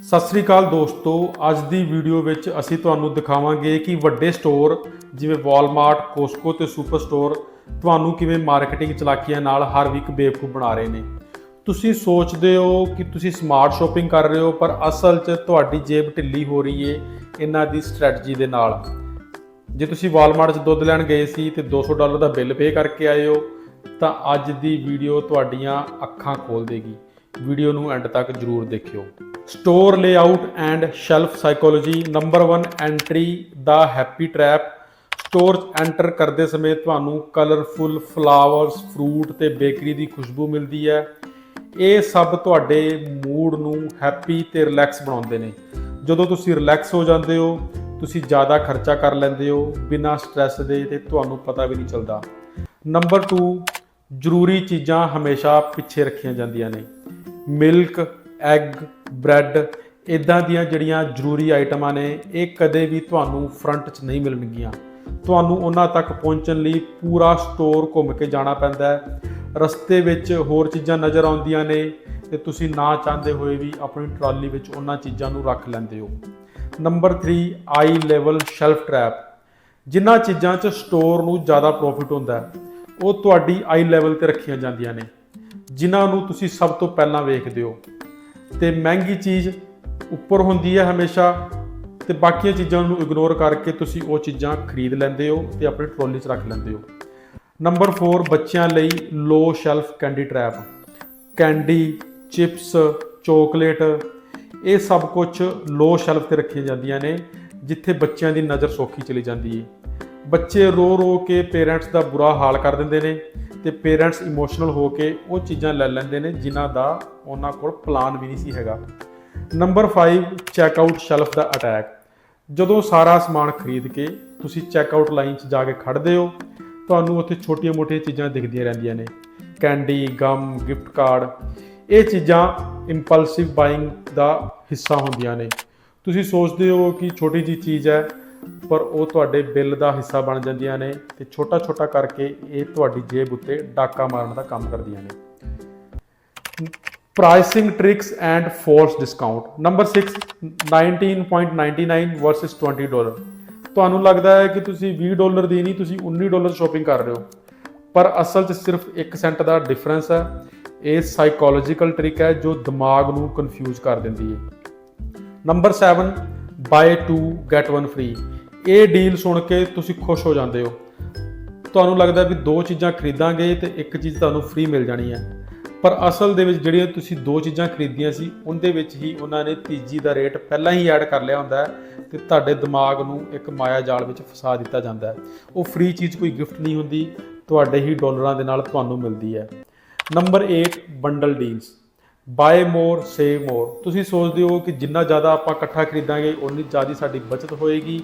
ਸਤਿ ਸ੍ਰੀ ਅਕਾਲ ਦੋਸਤੋ, ਅੱਜ ਦੀ ਵੀਡੀਓ ਵਿੱਚ ਅਸੀਂ ਤੁਹਾਨੂੰ ਦਿਖਾਵਾਂਗੇ ਕਿ ਵੱਡੇ ਸਟੋਰ ਜਿਵੇਂ ਵਾਲਮਾਰਟ ਕੋਸਕੋ ਤੇ ਸੁਪਰ ਸਟੋਰ ਤੁਹਾਨੂੰ ਕਿਵੇਂ ਮਾਰਕੀਟਿੰਗ ਚਲਾਕੀਆਂ ਨਾਲ ਹਰ ਵੀਕ ਬੇਵਕੂਫ ਬਣਾ ਰਹੇ ਨੇ। ਤੁਸੀਂ ਸੋਚਦੇ ਹੋ ਕਿ ਤੁਸੀਂ ਸਮਾਰਟ ਸ਼ਾਪਿੰਗ ਕਰ ਰਹੇ ਹੋ, ਪਰ ਅਸਲ 'ਚ ਤੁਹਾਡੀ ਜੇਬ ਢਿੱਲੀ ਹੋ ਰਹੀ ਏ ਇਹਨਾਂ ਦੀ ਸਟ੍ਰੈਟਜੀ ਦੇ ਨਾਲ। ਜੇ ਤੁਸੀਂ ਵਾਲਮਾਰਟ 'ਚ ਦੁੱਧ ਲੈਣ ਗਏ ਸੀ ਤੇ 200 ਡਾਲਰ ਦਾ ਬਿੱਲ ਪੇ ਕਰਕੇ ਆਏ ਹੋ, ਤਾਂ ਅੱਜ ਦੀ ਵੀਡੀਓ ਤੁਹਾਡੀਆਂ ਅੱਖਾਂ ਖੋਲ ਦੇਗੀ। ਵੀਡੀਓ ਨੂੰ ਐਂਡ ਤੱਕ ਜਰੂਰ ਦੇਖਿਓ। Store layout and shelf psychology number 1 entry the happy trap store enter ਕਰਦੇ ਸਮੇਂ ਤੁਹਾਨੂੰ ਕਲਰਫੁਲ ਫਲਾਵਰਸ ਫਰੂਟ ਤੇ ਬੇਕਰੀ ਦੀ ਖੁਸ਼ਬੂ ਮਿਲਦੀ ਹੈ। ਇਹ ਸਭ ਤੁਹਾਡੇ ਮੂਡ ਨੂੰ ਹੈਪੀ ਤੇ ਰਿਲੈਕਸ ਬਣਾਉਂਦੇ ਨੇ। ਜਦੋਂ ਤੁਸੀਂ ਰਿਲੈਕਸ ਹੋ ਜਾਂਦੇ ਹੋ, ਤੁਸੀਂ ਜ਼ਿਆਦਾ ਖਰਚਾ ਕਰ ਲੈਂਦੇ ਹੋ, ਬਿਨਾਂ ਸਟ੍ਰੈਸ ਦੇ ਤੇ ਤੁਹਾਨੂੰ ਪਤਾ ਵੀ ਨਹੀਂ ਚੱਲਦਾ। ਨੰਬਰ 2 ਜ਼ਰੂਰੀ ਚੀਜ਼ਾਂ ਹਮੇਸ਼ਾ ਪਿੱਛੇ ਰੱਖੀਆਂ ਜਾਂਦੀਆਂ ਨੇ। ਮਿਲਕ, ਐਗ, ਬ੍ਰੈਡ ਇਦਾਂ ਦੀਆਂ ਜਿਹੜੀਆਂ ਜ਼ਰੂਰੀ ਆਈਟਮਾਂ ਨੇ, ਇਹ ਕਦੇ ਵੀ ਤੁਹਾਨੂੰ ਫਰੰਟ 'ਚ ਨਹੀਂ ਮਿਲਣਗੀਆਂ। ਤੁਹਾਨੂੰ ਉਹਨਾਂ ਤੱਕ ਪਹੁੰਚਣ ਲਈ ਪੂਰਾ ਸਟੋਰ ਘੁੰਮ ਕੇ ਜਾਣਾ ਪੈਂਦਾ ਹੈ। ਰਸਤੇ ਵਿੱਚ ਹੋਰ ਚੀਜ਼ਾਂ ਨਜ਼ਰ ਆਉਂਦੀਆਂ ਨੇ ਤੇ ਤੁਸੀਂ ਨਾ ਚਾਹੁੰਦੇ ਹੋਏ ਵੀ ਆਪਣੀ ਟਰਾਲੀ ਵਿੱਚ ਉਹਨਾਂ ਚੀਜ਼ਾਂ ਨੂੰ ਰੱਖ ਲੈਂਦੇ ਹੋ। Number 3 eye level shelf trap. ਜਿਨ੍ਹਾਂ ਚੀਜ਼ਾਂ 'ਚ ਸਟੋਰ ਨੂੰ ਜ਼ਿਆਦਾ ਪ੍ਰੋਫਿਟ ਹੁੰਦਾ ਉਹ ਤੁਹਾਡੀ ਆਈ ਲੈਵਲ ਤੇ ਰੱਖੀਆਂ ਜਾਂਦੀਆਂ ਨੇ। ਜਿਨ੍ਹਾਂ ਨੂੰ ਤੁਸੀਂ ਸਭ ਤੋਂ ਪਹਿਲਾਂ ਵੇਖਦੇ ਹੋ। ਤੇ ਮਹਿੰਗੀ ਚੀਜ਼ ਉੱਪਰ ਹੁੰਦੀ ਹੈ ਹਮੇਸ਼ਾ ਤੇ ਬਾਕੀਆਂ ਚੀਜ਼ਾਂ ਨੂੰ ਇਗਨੋਰ ਕਰਕੇ ਤੁਸੀਂ ਉਹ ਚੀਜ਼ਾਂ ਖਰੀਦ ਲੈਂਦੇ ਹੋ ਤੇ ਆਪਣੀ ਟਰੋਲੀ 'ਚ ਰੱਖ ਲੈਂਦੇ ਹੋ। ਨੰਬਰ 4 ਬੱਚਿਆਂ ਲਈ low shelf candy trap candy chips chocolate ਇਹ ਸਭ ਕੁਝ ਲੋ ਸ਼ੈਲਫ ਤੇ ਰੱਖੀਆਂ ਜਾਂਦੀਆਂ ਨੇ, ਜਿੱਥੇ ਬੱਚਿਆਂ ਦੀ ਨਜ਼ਰ ਸੌਖੀ ਚਲੀ ਜਾਂਦੀ ਹੈ ਬੱਚੇ ਰੋ ਰੋ ਕੇ ਪੇਰੈਂਟਸ ਦਾ ਬੁਰਾ ਹਾਲ ਕਰ ਦਿੰਦੇ ਨੇ ਤੇ ਪੇਰੈਂਟਸ ਇਮੋਸ਼ਨਲ ਹੋ ਕੇ ਉਹ ਚੀਜ਼ਾਂ ਲੈ ਲੈਂਦੇ ਨੇ ਜਿਨ੍ਹਾਂ ਦਾ ਉਹਨਾਂ ਕੋਲ ਪਲਾਨ ਵੀ ਨਹੀਂ ਸੀ ਹੈਗਾ। ਨੰਬਰ 5 ਚੈੱਕਆਊਟ ਸ਼ੈਲਫ ਦਾ ਅਟੈਕ ਜਦੋਂ ਸਾਰਾ ਸਮਾਨ ਖਰੀਦ ਕੇ ਤੁਸੀਂ ਚੈੱਕਆਊਟ ਲਾਈਨ 'ਚ ਜਾ ਕੇ ਖੜਦੇ ਹੋ, ਤੁਹਾਨੂੰ ਉੱਥੇ ਛੋਟੀਆਂ-ਮੋਟੀਆਂ ਚੀਜ਼ਾਂ ਦਿਖਦੀਆਂ ਰਹਿੰਦੀਆਂ ਨੇ। ਕੈਂਡੀ ਗਮ ਗਿਫਟ ਕਾਰਡ ਇਹ ਚੀਜ਼ਾਂ ਇੰਪਲਸਿਵ ਬਾਇੰਗ ਦਾ ਹਿੱਸਾ ਹੁੰਦੀਆਂ ਨੇ। ਤੁਸੀਂ ਸੋਚਦੇ ਹੋ ਕਿ ਛੋਟੀ ਜੀ ਚੀਜ਼ ਹੈ ਪਰ ਉਹ ਤੁਹਾਡੇ ਬਿੱਲ ਦਾ ਹਿੱਸਾ ਬਣ ਜਾਂਦੀਆਂ ਨੇ ਤੇ ਛੋਟਾ-ਛੋਟਾ ਕਰਕੇ ਇਹ ਤੁਹਾਡੀ ਜੇਬ ਉੱਤੇ ਡਾਕਾ ਮਾਰਨ ਦਾ ਕੰਮ ਕਰਦੀਆਂ ਨੇ। Pricing tricks and false discount number 6 19.99 versus 20 dollar ਤੁਹਾਨੂੰ ਲੱਗਦਾ ਹੈ ਕਿ ਤੁਸੀਂ 20 ਡਾਲਰ ਦੀ ਨਹੀਂ, ਤੁਸੀਂ 19 ਡਾਲਰ ਸ਼ਾਪਿੰਗ ਕਰ ਰਹੇ ਹੋ। ਪਰ ਅਸਲ 'ਚ ਸਿਰਫ 1 ਸੈਂਟ ਦਾ ਡਿਫਰੈਂਸ ਹੈ। ਇਹ ਸਾਈਕੋਲੋਜੀਕਲ ਟ੍ਰਿਕ ਹੈ ਜੋ ਦਿਮਾਗ ਨੂੰ ਕਨਫਿਊਜ਼ ਕਰ ਦਿੰਦੀ ਹੈ। ਨੰਬਰ 7 ਬਾਏ 2 ਗੈਟ 1 ਫ੍ਰੀ ਇਹ ਡੀਲ ਸੁਣ ਕੇ ਤੁਸੀਂ ਖੁਸ਼ ਹੋ ਜਾਂਦੇ ਹੋ। ਤੁਹਾਨੂੰ ਲੱਗਦਾ ਵੀ ਦੋ ਚੀਜ਼ਾਂ ਖਰੀਦਾਂਗੇ ਤੇ ਇੱਕ ਚੀਜ਼ ਤੁਹਾਨੂੰ ਫ੍ਰੀ ਮਿਲ ਜਾਣੀ ਹੈ। ਪਰ ਅਸਲ ਦੇ ਵਿੱਚ ਜਿਹੜੀਆਂ ਤੁਸੀਂ ਦੋ ਚੀਜ਼ਾਂ ਖਰੀਦੀਆਂ ਸੀ, ਉਹਦੇ ਵਿੱਚ ਹੀ ਉਹਨਾਂ ਨੇ ਤੀਜੀ ਦਾ ਰੇਟ ਪਹਿਲਾਂ ਹੀ ਐਡ ਕਰ ਲਿਆ ਹੁੰਦਾ ਹੈ ਤੇ ਤੁਹਾਡੇ ਦਿਮਾਗ ਨੂੰ ਇੱਕ ਮਾਇਆ ਜਾਲ ਵਿੱਚ ਫਸਾ ਦਿੱਤਾ ਜਾਂਦਾ ਹੈ। ਉਹ ਫ੍ਰੀ ਚੀਜ਼ ਕੋਈ ਗਿਫਟ ਨਹੀਂ ਹੁੰਦੀ, ਤੁਹਾਡੇ ਹੀ ਡਾਲਰਾਂ ਦੇ ਨਾਲ ਤੁਹਾਨੂੰ ਮਿਲਦੀ ਹੈ। Number 8 bundle deals buy more save more ਤੁਸੀਂ ਸੋਚਦੇ ਹੋ ਕਿ ਜਿੰਨਾ ਜ਼ਿਆਦਾ ਆਪਾਂ ਇਕੱਠਾ ਖਰੀਦਾਂਗੇ ਉਨੀ ਜ਼ਿਆਦਾ ਸਾਡੀ ਬਚਤ ਹੋਏਗੀ।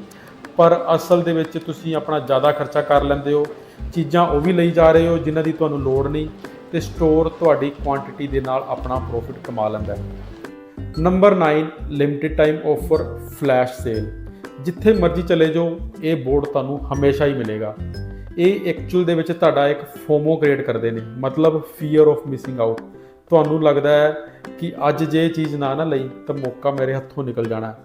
ਪਰ ਅਸਲ ਦੇ ਵਿੱਚ ਤੁਸੀਂ ਆਪਣਾ ਜ਼ਿਆਦਾ ਖਰਚਾ ਕਰ ਲੈਂਦੇ ਹੋ। ਚੀਜ਼ਾਂ ਉਹ ਵੀ ਲਈ ਜਾ ਰਹੇ ਹੋ ਜਿਨ੍ਹਾਂ ਦੀ ਤੁਹਾਨੂੰ ਲੋੜ ਨਹੀਂ ਤੇ ਸਟੋਰ ਤੁਹਾਡੀ ਕੁਆਂਟੀਟੀ ਦੇ ਨਾਲ ਆਪਣਾ ਪ੍ਰੋਫਿਟ ਕਮਾ ਲੈਂਦਾ ਹੈ। Number 9 limited time offer flash sale ਜਿੱਥੇ ਮਰਜ਼ੀ ਚਲੇ ਜਾਓ, ਇਹ ਬੋਰਡ ਤੁਹਾਨੂੰ ਹਮੇਸ਼ਾ ਹੀ ਮਿਲੇਗਾ। ਇਹ ਐਕਚੁਅਲ ਦੇ ਵਿੱਚ ਤੁਹਾਡਾ ਇੱਕ ਫੋਮੋ ਕ੍ਰੀਏਟ ਕਰਦੇ ਨੇ, ਮਤਲਬ ਫੀਅਰ ਆਫ ਮਿਸਿੰਗ ਆਊਟ ਤੁਹਾਨੂੰ ਲੱਗਦਾ ਹੈ ਕਿ ਅੱਜ ਜੇ ਇਹ ਚੀਜ਼ ਨਾ ਨਾ ਲਈ, ਤਾਂ ਮੌਕਾ ਮੇਰੇ ਹੱਥੋਂ ਨਿਕਲ ਜਾਣਾ ਹੈ।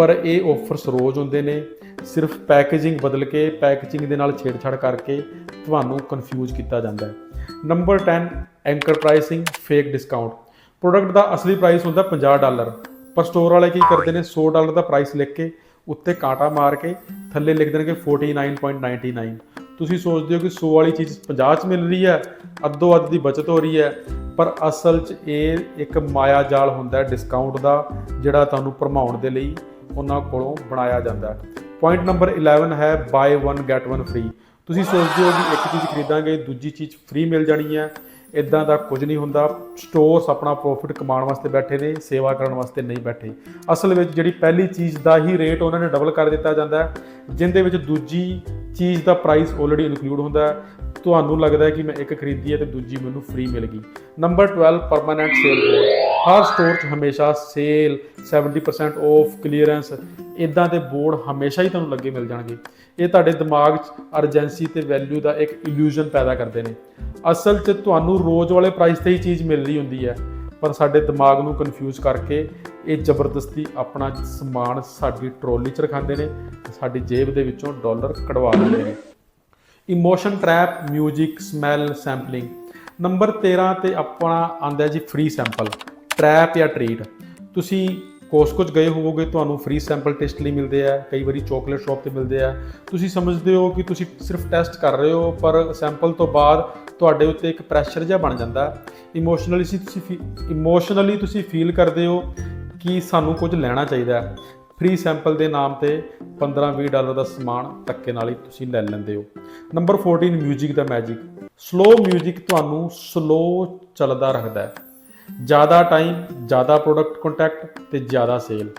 ਪਰ ਇਹ ਆਫਰਸ ਰੋਜ਼ ਹੁੰਦੇ ਨੇ। ਸਿਰਫ ਪੈਕੇਜਿੰਗ ਬਦਲ ਕੇ ਪੈਕੇਜਿੰਗ ਦੇ ਨਾਲ ਛੇੜਛਾੜ ਕਰਕੇ ਤੁਹਾਨੂੰ ਕਨਫਿਊਜ਼ ਕੀਤਾ ਜਾਂਦਾ ਹੈ। Number 10 anchor pricing fake discount product ਦਾ ਅਸਲੀ ਪ੍ਰਾਈਸ ਹੁੰਦਾ 50 ਡਾਲਰ। ਪਰ ਸਟੋਰ ਵਾਲੇ ਕੀ ਕਰਦੇ ਨੇ? 100 ਡਾਲਰ ਦਾ ਪ੍ਰਾਈਸ ਲਿਖ ਕੇ ਉੱਤੇ ਕਾਂਟਾ ਮਾਰ ਕੇ ਥੱਲੇ ਲਿਖ ਦੇਣਗੇ 49.99 ਤੁਸੀਂ ਸੋਚਦੇ ਹੋ ਕਿ 100 ਵਾਲੀ ਚੀਜ਼ 50 ਚ ਮਿਲ ਰਹੀ ਹੈ, ਅੱਧੋ ਅੱਧ ਦੀ ਬਚਤ ਹੋ ਰਹੀ ਹੈ, ਪਰ ਅਸਲ 'ਚ ਇਹ ਇੱਕ ਮਾਇਆ ਜਾਲ ਹੁੰਦਾ ਹੈ ਡਿਸਕਾਊਂਟ ਦਾ, ਜਿਹੜਾ ਤੁਹਾਨੂੰ ਭਰਮਾਉਣ ਦੇ ਲਈ ਉਹਨਾਂ ਕੋਲੋਂ ਬਣਾਇਆ ਜਾਂਦਾ ਹੈ। ਪੁਆਇੰਟ ਨੰਬਰ 11 ਹੈ ਬਾਏ 1 ਗੈਟ 1 ਫ੍ਰੀ ਤੁਸੀਂ ਸੋਚਦੇ ਹੋ ਕਿ ਇੱਕ ਚੀਜ਼ ਖਰੀਦਾਂਗੇ, ਦੂਜੀ ਚੀਜ਼ ਫ੍ਰੀ ਮਿਲ ਜਾਣੀ ਹੈ। ਇਦਾਂ ਦਾ ਕੁਝ ਨਹੀਂ ਹੁੰਦਾ। ਸਟੋਰਸ ਆਪਣਾ ਪ੍ਰੋਫਿਟ ਕਮਾਉਣ ਵਾਸਤੇ ਬੈਠੇ ਨੇ, ਸੇਵਾ ਕਰਨ ਵਾਸਤੇ ਨਹੀਂ ਬੈਠੇ। ਅਸਲ ਵਿੱਚ ਜਿਹੜੀ ਪਹਿਲੀ ਚੀਜ਼ ਦਾ ਹੀ ਰੇਟ ਉਹਨਾਂ ਨੇ ਡਬਲ ਕਰ ਦਿੱਤਾ ਜਾਂਦਾ ਹੈ, ਜਿੰਦੇ ਵਿੱਚ ਦੂਜੀ ਚੀਜ਼ ਦਾ ਪ੍ਰਾਈਸ ਆਲਰੇਡੀ ਇਨਕਲੂਡ ਹੁੰਦਾ ਹੈ। ਤੁਹਾਨੂੰ ਲੱਗਦਾ ਹੈ ਕਿ ਮੈਂ ਇੱਕ ਖਰੀਦੀ ਹੈ ਤੇ ਦੂਜੀ ਮੈਨੂੰ ਫ੍ਰੀ ਮਿਲ ਗਈ। ਨੰਬਰ 12 ਪਰਮਾਨੈਂਟ ਸੇਲ ਕੋਡ ਹਰ ਸਟੋਰ 'ਚ ਹਮੇਸ਼ਾ ਸੇਲ 70% ਆਫ ਕਲੀਅਰੈਂਸ ਇਦਾਂ ਦੇ ਬੋਰਡ ਹਮੇਸ਼ਾ ਹੀ ਤੁਹਾਨੂੰ ਲੱਗੇ ਮਿਲ ਜਾਣਗੇ। ਇਹ ਤੁਹਾਡੇ ਦਿਮਾਗ 'ਚ ਅਰਜੈਂਸੀ ਤੇ ਵੈਲਿਊ ਦਾ ਇੱਕ ਇਲੂਜਨ ਪੈਦਾ ਕਰਦੇ ਨੇ। ਅਸਲ 'ਚ ਤੁਹਾਨੂੰ ਰੋਜ਼ ਵਾਲੇ ਪ੍ਰਾਈਸ ਤੇ ਹੀ ਚੀਜ਼ ਮਿਲ ਰਹੀ ਹੁੰਦੀ ਹੈ, ਪਰ ਸਾਡੇ ਦਿਮਾਗ ਨੂੰ ਕਨਫਿਊਜ਼ ਕਰਕੇ ਇਹ ਜ਼ਬਰਦਸਤੀ ਆਪਣਾ ਸਮਾਨ ਸਾਡੀ ਟਰੋਲੀ 'ਚ ਰਖਾਉਂਦੇ ਨੇ ਸਾਡੀ ਜੇਬ ਦੇ ਵਿੱਚੋਂ ਡਾਲਰ ਕਢਵਾ ਲੈਂਦੇ ਨੇ। Emotion trap 뮤직 smell sampling number 13 ਤੇ ਆਪਣਾ ਆਂਦਾ ਜੀ ਫ੍ਰੀ ਸੈਂਪਲ ਟ੍ਰੈਪ ਜਾਂ ਟ੍ਰੀਟ ਤੁਸੀਂ ਕੋਸਕੋ 'ਚ ਗਏ ਹੋਵੋਗੇ ਤੁਹਾਨੂੰ ਫ੍ਰੀ ਸੈਂਪਲ ਟੈਸਟ ਲਈ ਮਿਲਦੇ ਆ ਕਈ ਵਾਰੀ ਚਾਕਲੇਟ ਸ਼ਾਪ ਤੇ ਮਿਲਦੇ ਆ ਤੁਸੀਂ ਸਮਝਦੇ ਹੋ ਕਿ ਤੁਸੀਂ ਸਿਰਫ ਟੈਸਟ ਕਰ ਰਹੇ ਹੋ ਪਰ ਸੈਂਪਲ ਤੋਂ ਬਾਅਦ ਤੁਹਾਡੇ ਉੱਤੇ ਇੱਕ ਪ੍ਰੈਸ਼ਰ ਜਿਹਾ ਬਣ ਜਾਂਦਾ ਇਮੋਸ਼ਨਲੀ ਤੁਸੀਂ ਇਮੋਸ਼ਨਲੀ ਤੁਸੀਂ ਫੀਲ ਕਰਦੇ ਹੋ ਕਿ ਸਾਨੂੰ ਕੁਝ ਲੈਣਾ ਚਾਹੀਦਾ ਹੈ ਫ੍ਰੀ ਸੈਂਪਲ ਦੇ ਨਾਮ ਤੇ 15-20 ਡਾਲਰ ਦਾ ਸਮਾਨ ਧੱਕੇ ਨਾਲ ਹੀ ਤੁਸੀਂ ਲੈ ਲੈਂਦੇ ਹੋ ਨੰਬਰ 14 뮤직 ਦਾ ਮੈਜਿਕ ਸਲੋ 뮤직 ਤੁਹਾਨੂੰ ਸਲੋ ਚੱਲਦਾ ਰੱਖਦਾ ਹੈ ਜ਼ਿਆਦਾ ਟਾਈਮ ਜ਼ਿਆਦਾ ਪ੍ਰੋਡਕਟ ਕੰਟੈਕਟ ਤੇ ਜ਼ਿਆਦਾ ਸੇਲ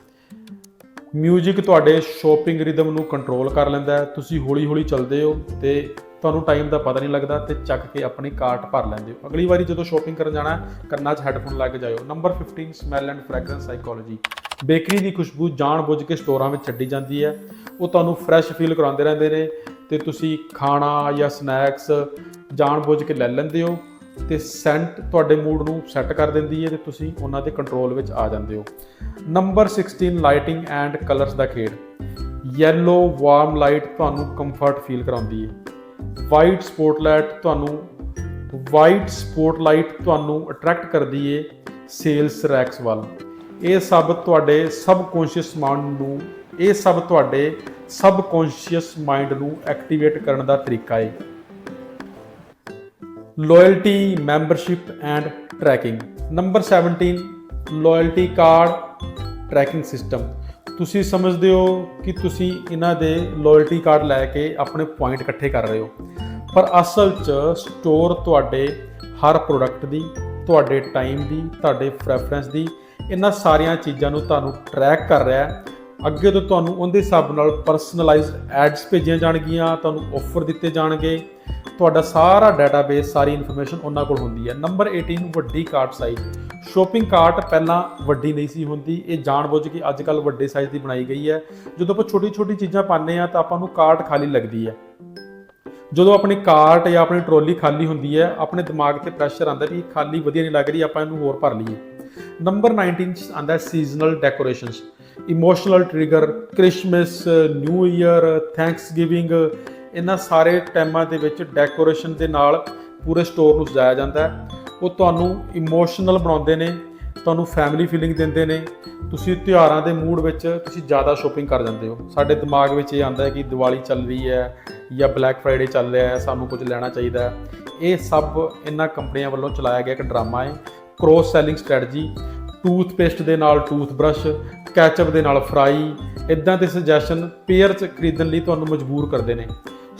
뮤직 ਤੁਹਾਡੇ ਸ਼ੋਪਿੰਗ ਰਿਦਮ ਨੂੰ ਕੰਟਰੋਲ ਕਰ ਲੈਂਦਾ ਹੈ। ਤੁਸੀਂ ਹੌਲੀ-ਹੌਲੀ ਚੱਲਦੇ ਹੋ ਤੇ ਤੁਹਾਨੂੰ ਟਾਈਮ ਦਾ ਪਤਾ ਨਹੀਂ ਲੱਗਦਾ ਤੇ ਚੱਕ ਕੇ ਆਪਣੀ ਕਾਰਟ ਭਰ ਲੈਂਦੇ ਹੋ। ਅਗਲੀ ਵਾਰੀ ਜਦੋਂ ਸ਼ੋਪਿੰਗ ਕਰਨ ਜਾਣਾ ਕੰਨਾਂ 'ਚ ਹੈੱਡਫੋਨ ਲੱਗ ਜਾਇਓ। Number 15 smell and fragrance psychology bakery ਦੀ ਖੁਸ਼ਬੂ ਜਾਣ-ਬੁੱਝ ਕੇ ਸਟੋਰਾਂ ਵਿੱਚ ਛੱਡੀ ਜਾਂਦੀ ਹੈ। ਉਹ ਤੁਹਾਨੂੰ ਫਰੈਸ਼ ਫੀਲ ਕਰਾਉਂਦੇ ਰਹਿੰਦੇ ਨੇ ਤੇ ਤੁਸੀਂ ਖਾਣਾ ਜਾਂ ਸਨੈਕਸ ਜਾਣ-ਬੁੱਝ ਕੇ ਲੈ ਲੈਂਦੇ ਹੋ। ਤੇ ਸੈਂਟ ਤੁਹਾਡੇ ਮੂਡ ਨੂੰ ਸੈੱਟ ਕਰ ਦਿੰਦੀ ਹੈ ਤੇ ਤੁਸੀਂ ਉਹਨਾਂ ਦੇ ਕੰਟਰੋਲ ਵਿੱਚ ਆ ਜਾਂਦੇ ਹੋ। ਨੰਬਰ 16 ਲਾਈਟਿੰਗ ਐਂਡ ਕਲਰਸ ਦਾ ਖੇਡ। ਯੈਲੋ ਵਾਰਮ ਲਾਈਟ ਤੁਹਾਨੂੰ ਕੰਫਰਟ ਫੀਲ ਕਰਾਉਂਦੀ ਹੈ। ਵਾਈਟ ਸਪੋਟਲਾਈਟ ਤੁਹਾਨੂੰ ਵਾਈਟ ਸਪੋਟਲਾਈਟ ਤੁਹਾਨੂੰ ਅਟਰੈਕਟ ਕਰਦੀ ਏ ਸੇਲਸ ਰੈਕਸ ਵੱਲ। ਇਹ ਸਭ ਤੁਹਾਡੇ ਸਬਕੌਂਸ਼ੀਅਸ ਮਾਈਂਡ ਨੂੰ, ਇਹ ਸਭ ਤੁਹਾਡੇ ਸਬਕੌਂਸ਼ੀਅਸ ਮਾਈਂਡ ਨੂੰ ਐਕਟੀਵੇਟ ਕਰਨ ਦਾ ਤਰੀਕਾ ਹੈ। Loyalty membership and tracking number 17 loyalty card tracking system ਤੁਸੀਂ ਸਮਝਦੇ ਹੋ ਕਿ ਤੁਸੀਂ ਇਹਨਾਂ ਦੇ ਲਾਇਲਟੀ ਕਾਰਡ ਲੈ ਕੇ ਆਪਣੇ ਪੁਆਇੰਟ ਇਕੱਠੇ ਕਰ ਰਹੇ ਹੋ। ਪਰ ਅਸਲ 'ਚ ਸਟੋਰ ਤੁਹਾਡੇ ਹਰ ਪ੍ਰੋਡਕਟ ਦੀ, ਤੁਹਾਡੇ ਟਾਈਮ ਦੀ, ਤੁਹਾਡੇ ਪ੍ਰੈਫਰੈਂਸ ਦੀ, ਇਹਨਾਂ ਸਾਰੀਆਂ ਚੀਜ਼ਾਂ ਨੂੰ ਤੁਹਾਨੂੰ ਟਰੈਕ ਕਰ ਰਿਹਾ ਹੈ। ਅੱਗੇ ਤੋਂ ਤੁਹਾਨੂੰ ਉਹਦੇ ਹਿਸਾਬ ਨਾਲ ਪਰਸਨਲਾਈਜ਼ਡ ਐਡਸ ਭੇਜੀਆਂ ਜਾਣਗੀਆਂ, ਤੁਹਾਨੂੰ ਆਫਰ ਦਿੱਤੇ ਜਾਣਗੇ। ਤੁਹਾਡਾ ਸਾਰਾ ਡਾਟਾਬੇਸ ਸਾਰੀ ਇਨਫੋਰਮੇਸ਼ਨ ਉਹਨਾਂ ਕੋਲ ਹੁੰਦੀ ਹੈ। ਨੰਬਰ 18 ਵੱਡੀ ਕਾਰਟ ਸਾਈਜ਼ ਸ਼ੋਪਿੰਗ ਕਾਰਟ ਪਹਿਲਾਂ ਵੱਡੀ ਨਹੀਂ ਸੀ ਹੁੰਦੀ। ਇਹ ਜਾਣਬੁੱਝ ਕੇ ਅੱਜ ਕੱਲ ਵੱਡੇ ਸਾਈਜ਼ ਦੀ ਬਣਾਈ ਗਈ ਹੈ। ਜਦੋਂ ਆਪਾਂ ਛੋਟੀ ਛੋਟੀ ਚੀਜ਼ਾਂ ਪਾਉਂਦੇ ਆ ਤਾਂ ਆਪਾਂ ਨੂੰ ਕਾਰਟ ਖਾਲੀ ਲੱਗਦੀ ਹੈ। ਜਦੋਂ ਆਪਣੀ ਕਾਰਟ ਜਾਂ ਆਪਣੀ ਟਰੋਲੀ ਖਾਲੀ ਹੁੰਦੀ ਹੈ, ਆਪਣੇ ਦਿਮਾਗ ਤੇ ਪ੍ਰੈਸ਼ਰ ਆਉਂਦਾ ਵੀ ਖਾਲੀ ਵਧੀਆ ਨਹੀਂ ਲੱਗ ਰਹੀ, ਆਪਾਂ ਇਹਨੂੰ ਹੋਰ ਭਰ ਲਈਏ। ਨੰਬਰ 19 ਚ ਆਂਦਾ seasonal decorations emotional trigger Christmas new year thanksgiving ਇਹਨਾਂ ਸਾਰੇ ਟਾਈਮਾਂ ਦੇ ਵਿੱਚ ਡੈਕੋਰੇਸ਼ਨ ਦੇ ਨਾਲ ਪੂਰੇ ਸਟੋਰ ਨੂੰ ਸਜਾਇਆ ਜਾਂਦਾ ਹੈ। ਉਹ ਤੁਹਾਨੂੰ ਇਮੋਸ਼ਨਲ ਬਣਾਉਂਦੇ ਨੇ, ਤੁਹਾਨੂੰ ਫੈਮਿਲੀ ਫੀਲਿੰਗ ਦਿੰਦੇ ਨੇ। ਤੁਸੀਂ ਤਿਉਹਾਰਾਂ ਦੇ ਮੂਡ ਵਿੱਚ ਤੁਸੀਂ ਜ਼ਿਆਦਾ ਸ਼ੋਪਿੰਗ ਕਰ ਜਾਂਦੇ ਹੋ। ਸਾਡੇ ਦਿਮਾਗ ਵਿੱਚ ਇਹ ਆਉਂਦਾ ਹੈ ਕਿ ਦੀਵਾਲੀ ਚੱਲ ਰਹੀ ਹੈ ਜਾਂ ਬਲੈਕ ਫਰਾਈਡੇ ਚੱਲ ਰਿਹਾ ਹੈ, ਸਾਨੂੰ ਕੁਝ ਲੈਣਾ ਚਾਹੀਦਾ ਹੈ। ਇਹ ਸਭ ਇਹਨਾਂ ਕੰਪਨੀਆਂ ਵੱਲੋਂ ਚਲਾਇਆ ਗਿਆ ਇੱਕ ਡਰਾਮਾ ਹੈ। ਕ੍ਰੋਸ ਸੈਲਿੰਗ ਸਟ੍ਰੈਟਜੀ ਟੂਥਪੇਸਟ ਦੇ ਨਾਲ ਟੂਥਬ੍ਰਸ਼ ਕੈਚਅਪ ਦੇ ਨਾਲ ਫਰਾਈ ਇਦਾਂ ਦੇ ਸੁਜੈਸ਼ਨ ਪੇਅਰ ਚ ਖਰੀਦਣ ਲਈ ਤੁਹਾਨੂੰ ਮਜਬੂਰ ਕਰਦੇ ਨੇ।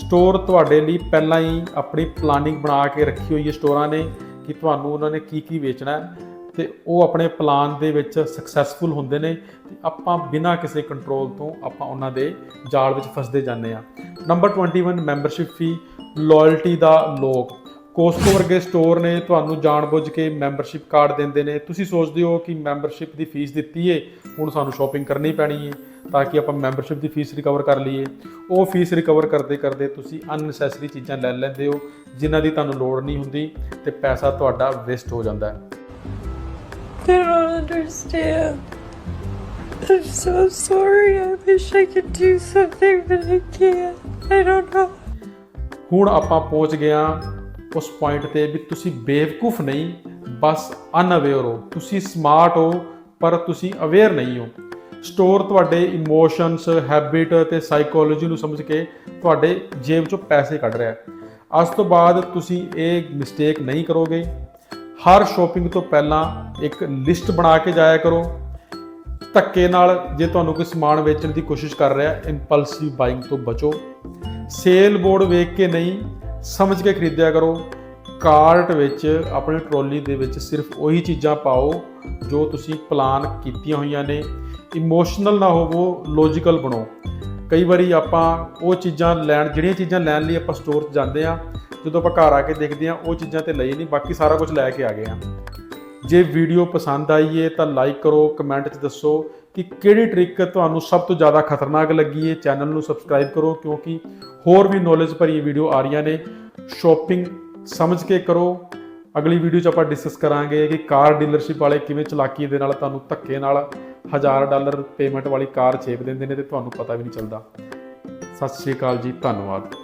ਸਟੋਰ ਤੁਹਾਡੇ ਲਈ ਪਹਿਲਾਂ ਹੀ ਆਪਣੀ ਪਲਾਨਿੰਗ ਬਣਾ ਕੇ ਰੱਖੀ ਹੋਈ ਹੈ ਸਟੋਰਾਂ ਨੇ ਕਿ ਤੁਹਾਨੂੰ ਉਹਨਾਂ ਨੇ ਕੀ ਕੀ ਵੇਚਣਾ ਹੈ ਤੇ ਉਹ ਆਪਣੇ ਪਲਾਨ ਦੇ ਵਿੱਚ ਸਕਸੈਸਫੁਲ ਹੁੰਦੇ ਨੇ ਤੇ ਆਪਾਂ ਬਿਨਾਂ ਕਿਸੇ ਕੰਟਰੋਲ ਤੋਂ ਆਪਾਂ ਉਹਨਾਂ ਦੇ ਜਾਲ ਵਿੱਚ ਫਸਦੇ ਜਾਂਦੇ ਆ ਨੰਬਰ 21 ਮੈਂਬਰਸ਼ਿਪ ਫੀ ਲਾਇਲਟੀ ਦਾ ਲੋਕ। ਕੋਸਕੋ ਵਰਗੇ ਸਟੋਰ ਨੇ ਤੁਹਾਨੂੰ ਜਾਣਬੁੱਝ ਕੇ ਮੈਂਬਰਸ਼ਿਪ ਕਾਰਡ ਦਿੰਦੇ ਨੇ ਤੁਸੀਂ ਸੋਚਦੇ ਹੋ ਕਿ ਮੈਂਬਰਸ਼ਿਪ ਦੀ ਫੀਸ ਦਿੱਤੀ ਏ ਹੁਣ ਸਾਨੂੰ ਸ਼ਾਪਿੰਗ ਕਰਨੀ ਪੈਣੀ ਏ ਤਾਂ ਕਿ ਆਪਾਂ ਮੈਂਬਰਸ਼ਿਪ ਦੀ ਫੀਸ ਰਿਕਵਰ ਕਰ ਲਈਏ ਉਹ ਫੀਸ ਰਿਕਵਰ ਕਰਦੇ ਕਰਦੇ ਤੁਸੀਂ ਅਨਨੈਸੈਸਰੀ ਚੀਜ਼ਾਂ ਲੈ ਲੈਂਦੇ ਹੋ ਜਿਨ੍ਹਾਂ ਦੀ ਤੁਹਾਨੂੰ ਲੋੜ ਨਹੀਂ ਹੁੰਦੀ ਤੇ ਪੈਸਾ ਤੁਹਾਡਾ ਵੇਸਟ ਹੋ ਜਾਂਦਾ ਹੈ I don't understand. I'm so sorry. I wish I could do something, but I can't. I don't know. ਹੁਣ ਆਪਾਂ ਪਹੁੰਚ ਗਏ ਹਾਂ ਉਸ ਪੁਆਇੰਟ ਤੇ ਵੀ ਤੁਸੀਂ ਬੇਵਕੂਫ ਨਹੀਂ, ਬਸ ਅਨਅਵੇਅਰ ਹੋ। ਤੁਸੀਂ ਸਮਾਰਟ ਹੋ, ਪਰ ਤੁਸੀਂ ਅਵੇਅਰ ਨਹੀਂ ਹੋ। ਸਟੋਰ ਤੁਹਾਡੇ ਇਮੋਸ਼ਨਸ ਹੈਬਿਟ ਤੇ ਸਾਈਕੋਲੋਜੀ ਨੂੰ ਸਮਝ ਕੇ ਤੁਹਾਡੇ ਜੇਬ ਚੋਂ ਪੈਸੇ ਕੱਢ ਰਿਹਾ ਹੈ। ਅੱਜ ਤੋਂ ਬਾਅਦ ਤੁਸੀਂ ਇਹ ਮਿਸਟੇਕ ਨਹੀਂ ਕਰੋਗੇ। ਹਰ ਸ਼ੋਪਿੰਗ ਤੋਂ ਪਹਿਲਾਂ ਇੱਕ ਲਿਸਟ ਬਣਾ ਕੇ ਜਾਇਆ ਕਰੋ। ਧੱਕੇ ਨਾਲ ਜੇ ਤੁਹਾਨੂੰ ਕੋਈ ਸਮਾਨ ਵੇਚਣ ਦੀ ਕੋਸ਼ਿਸ਼ ਕਰ ਰਿਹਾ ਇੰਪਲਸਿਵ ਬਾਇੰਗ ਤੋਂ ਬਚੋ। ਸੇਲ ਬੋਰਡ ਵੇਖ ਕੇ ਨਹੀਂ ਸਮਝ ਕੇ ਖਰੀਦਿਆ ਕਰੋ। ਕਾਰਟ ਵਿੱਚ ਆਪਣੀ ਟਰੋਲੀ ਦੇ ਵਿੱਚ ਸਿਰਫ ਉਹੀ ਚੀਜ਼ਾਂ ਪਾਓ ਜੋ ਤੁਸੀਂ ਪਲਾਨ ਕੀਤੀਆਂ ਹੋਈਆਂ ਨੇ। ਇਮੋਸ਼ਨਲ ਨਾ ਹੋਵੋ ਲੌਜੀਕਲ ਬਣੋ। ਕਈ ਵਾਰੀ ਆਪਾਂ ਉਹ ਚੀਜ਼ਾਂ ਲੈਣ, ਜਿਹੜੀਆਂ ਚੀਜ਼ਾਂ ਲੈਣ ਲਈ ਆਪਾਂ ਸਟੋਰ 'ਚ ਜਾਂਦੇ ਆ ਜਦੋਂ ਆਪਾਂ ਘਰ ਆ ਕੇ ਦੇਖਦੇ ਆ ਉਹ ਚੀਜ਼ਾਂ ਤੇ ਲਈ ਨਹੀਂ, ਬਾਕੀ ਸਾਰਾ ਕੁਝ ਲੈ ਕੇ ਆ ਗਏ ਆ ਜੇ ਵੀਡੀਓ ਪਸੰਦ ਆਈ ਏ ਤਾਂ ਲਾਈਕ ਕਰੋ ਕਮੈਂਟ 'ਚ ਦੱਸੋ। ਕਿ ਕਿਹੜੀ ਟ੍ਰਿਕ ਤੁਹਾਨੂੰ ਸਭ ਤੋਂ ਜ਼ਿਆਦਾ ਖਤਰਨਾਕ ਲੱਗੀ ਹੈ? ਚੈਨਲ ਨੂੰ ਸਬਸਕ੍ਰਾਈਬ ਕਰੋ ਕਿਉਂਕਿ ਹੋਰ ਵੀ ਨੌਲੇਜ ਭਰੀ ਵੀਡੀਓ ਆ ਰਹੀਆਂ ਨੇ। ਸ਼ਾਪਿੰਗ ਸਮਝ ਕੇ ਕਰੋ। ਅਗਲੀ ਵੀਡੀਓ 'ਚ ਆਪਾਂ ਡਿਸਕਸ ਕਰਾਂਗੇ ਕਿ ਕਾਰ ਡੀਲਰਸ਼ਿਪ ਵਾਲੇ ਕਿਵੇਂ ਚਲਾਕੀ ਦੇ ਨਾਲ ਤੁਹਾਨੂੰ ਧੱਕੇ ਨਾਲ 1000 ਡਾਲਰ ਪੇਮੈਂਟ ਵਾਲੀ ਕਾਰ ਛੇਪ ਦਿੰਦੇ ਨੇ ਤੇ ਤੁਹਾਨੂੰ ਪਤਾ ਵੀ ਨਹੀਂ ਚੱਲਦਾ। ਸਤਿ ਸ਼੍ਰੀ ਅਕਾਲ ਜੀ, ਧੰਨਵਾਦ।